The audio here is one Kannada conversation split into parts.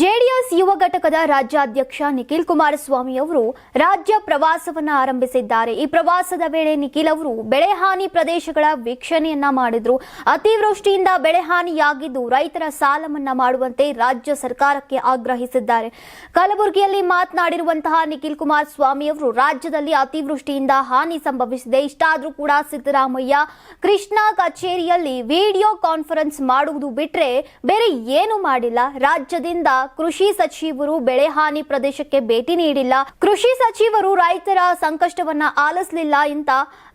ಜೆಡಿಎಸ್ ಯುವ ಘಟಕದ ರಾಜ್ಯಾಧ್ಯಕ್ಷ ನಿಖಿಲ್ ಕುಮಾರಸ್ವಾಮಿ ಅವರು ರಾಜ್ಯ ಪ್ರವಾಸವನ್ನ ಆರಂಭಿಸಿದ್ದಾರೆ. ಈ ಪ್ರವಾಸದ ವೇಳೆ ನಿಖಿಲ್ ಅವರು ಬೆಳೆಹಾನಿ ಪ್ರದೇಶಗಳ ವೀಕ್ಷಣೆಯನ್ನ ಮಾಡಿದ್ರು. ಅತಿವೃಷ್ಟಿಯಿಂದ ಬೆಳೆಹಾನಿಯಾಗಿದ್ದು ರೈತರ ಸಾಲ ಮನ್ನಾ ಮಾಡುವಂತೆ ರಾಜ್ಯ ಸರ್ಕಾರಕ್ಕೆ ಆಗ್ರಹಿಸಿದ್ದಾರೆ. ಕಲಬುರಗಿಯಲ್ಲಿ ಮಾತನಾಡಿರುವಂತಹ ನಿಖಿಲ್ ಕುಮಾರಸ್ವಾಮಿ ಅವರು ರಾಜ್ಯದಲ್ಲಿ ಅತಿವೃಷ್ಟಿಯಿಂದ ಹಾನಿ ಸಂಭವಿಸಿದೆ. ಇಷ್ಟಾದರೂ ಕೂಡ ಸಿದ್ದರಾಮಯ್ಯ ಕೃಷ್ಣ ಕಚೇರಿಯಲ್ಲಿ ವಿಡಿಯೋ ಕಾನ್ಫರೆನ್ಸ್ ಮಾಡುವುದು ಬಿಟ್ರೆ ಬೇರೆ ಏನು ಮಾಡಿಲ್ಲ. ರಾಜ್ಯದಿಂದ ಕೃಷಿ ಸಚಿವರು ಬೆಳೆ ಹಾನಿ ಪ್ರದೇಶಕ್ಕೆ ಭೇಟಿ ನೀಡಿಲ್ಲ. ಕೃಷಿ ಸಚಿವರು ರೈತರ ಸಂಕಷ್ಟವನ್ನ ಆಲಿಸಲಿಲ್ಲ ಅಂತ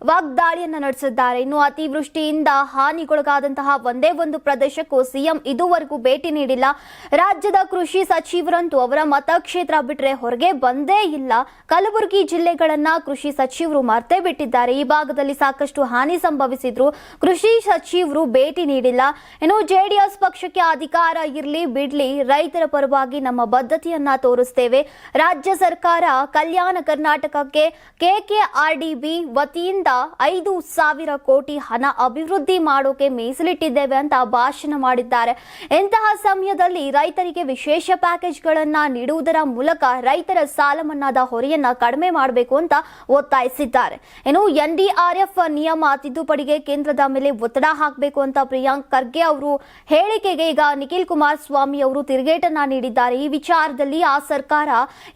ವಾಗ್ದಾಳಿಯನ್ನ ನಡೆಸಿದ್ದಾರೆ. ಇನ್ನು ಅತಿವೃಷ್ಟಿಯಿಂದ ಹಾನಿಗೊಳಗಾದಂತಹ ಒಂದೇ ಒಂದು ಪ್ರದೇಶಕ್ಕೂ ಸಿಎಂ ಇದುವರೆಗೂ ಭೇಟಿ ನೀಡಿಲ್ಲ. ರಾಜ್ಯದ ಕೃಷಿ ಸಚಿವರಂತೂ ಅವರ ಮತಕ್ಷೇತ್ರ ಬಿಟ್ರೆ ಹೊರಗೆ ಬಂದೇ ಇಲ್ಲ. ಕಲಬುರಗಿ ಜಿಲ್ಲೆಗಳನ್ನ ಕೃಷಿ ಸಚಿವರು ಮರ್ತೇ ಬಿಟ್ಟಿದ್ದಾರೆ. ಈ ಭಾಗದಲ್ಲಿ ಸಾಕಷ್ಟು ಹಾನಿ ಸಂಭವಿಸಿದ್ರು. ಕೃಷಿ ಸಚಿವರು ಭೇಟಿ ನೀಡಿಲ್ಲ. ಇನ್ನು ಜೆಡಿಎಸ್ ಪಕ್ಷಕ್ಕೆ ಅಧಿಕಾರ ಇರಲಿ ಬಿಡ್ಲಿ ರೈತರ ಪರವಾಗಿ ನಮ್ಮ ಬದ್ಧತೆಯನ್ನ ತೋರಿಸ್ತೇವೆ. ರಾಜ್ಯ ಸರ್ಕಾರ ಕಲ್ಯಾಣ ಕರ್ನಾಟಕಕ್ಕೆ ಕೆಕೆಆರ್ಡಿಬಿ ವತಿಯಿಂದ ಐದು ಸಾವಿರ ಕೋಟಿ ಹಣ ಅಭಿವೃದ್ಧಿ ಮಾಡೋಕೆ ಮೀಸಲಿಟ್ಟಿದ್ದೇವೆ ಅಂತ ಭಾಷಣ ಮಾಡಿದ್ದಾರೆ. ಇಂತಹ ಸಮಯದಲ್ಲಿ ರೈತರಿಗೆ ವಿಶೇಷ ಪ್ಯಾಕೇಜ್ಗಳನ್ನ ನೀಡುವುದರ ಮೂಲಕ ರೈತರ ಸಾಲ ಮನ್ನಾದ ಹೊರೆಯನ್ನ ಕಡಿಮೆ ಮಾಡಬೇಕು ಅಂತ ಒತ್ತಾಯಿಸಿದ್ದಾರೆ. ಇನ್ನು ಎನ್ಡಿಆರ್ಎಫ್ ನಿಯಮ ತಿದ್ದುಪಡಿಗೆ ಕೇಂದ್ರದ ಮೇಲೆ ಒತ್ತಡ ಹಾಕಬೇಕು ಅಂತ ಪ್ರಿಯಾಂಕ್ ಖರ್ಗೆ ಅವರು ಹೇಳಿಕೆಗೆ ಈಗ ನಿಖಿಲ್ ಕುಮಾರಸ್ವಾಮಿ ಅವರು ತಿರುಗೇಟನ್ನ ನೀಡಿದ್ದಾರೆ. ಈ ವಿಚಾರದಲ್ಲಿ ಆ ಸರ್ಕಾರ,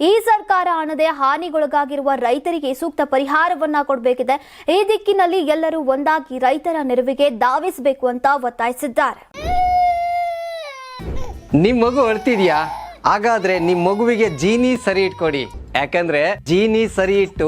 ಈ ಸರ್ಕಾರ ಅನ್ನದೆ ಹಾನಿಗೊಳಗಾಗಿರುವ ರೈತರಿಗೆ ಸೂಕ್ತ ಪರಿಹಾರವನ್ನ ಕೊಡಬೇಕಿದೆ. ಈ ದಿಕ್ಕಿನಲ್ಲಿ ಎಲ್ಲರೂ ಒಂದಾಗಿ ರೈತರ ನೆರವಿಗೆ ಧಾವಿಸಬೇಕು ಅಂತ ಒತ್ತಾಯಿಸಿದ್ದಾರೆ. ನಿಮ್ ಮಗು ಅಳ್ತಿದ್ಯಾ? ಹಾಗಾದ್ರೆ ನಿಮ್ ಮಗುವಿಗೆ ಜೀನಿ ಸರಿ ಇಟ್ಕೊಡಿ. ಯಾಕಂದ್ರೆ ಜೀನಿ ಸರಿ ಇಟ್ಟು